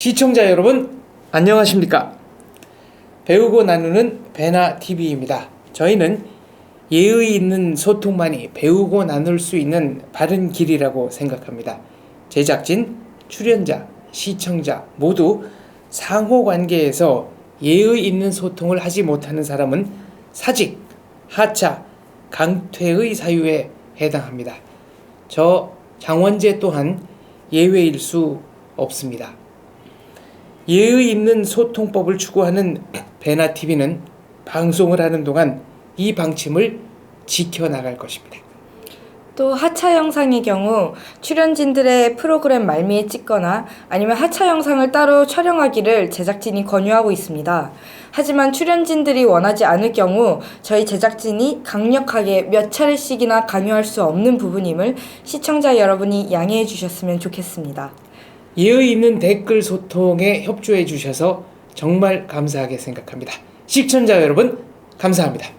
시청자 여러분 안녕하십니까 배우고 나누는 배나 TV입니다. 저희는 예의 있는 소통만이 배우고 나눌 수 있는 바른 길이라고 생각합니다. 제작진, 출연자, 시청자 모두 상호 관계에서 예의 있는 소통을 하지 못하는 사람은 사직, 하차, 강퇴의 사유에 해당합니다. 저 장원재 또한 예외일 수 없습니다. 예의 있는 소통법을 추구하는 배나 TV는 방송을 하는 동안 이 방침을 지켜나갈 것입니다. 또 하차 영상의 경우 출연진들의 프로그램 말미에 찍거나 아니면 하차 영상을 따로 촬영하기를 제작진이 권유하고 있습니다. 하지만 출연진들이 원하지 않을 경우 저희 제작진이 강력하게 몇 차례씩이나 강요할 수 없는 부분임을 시청자 여러분이 양해해 주셨으면 좋겠습니다. 예의 있는 댓글 소통에 협조해 주셔서 정말 감사하게 생각합니다. 시청자 여러분 감사합니다.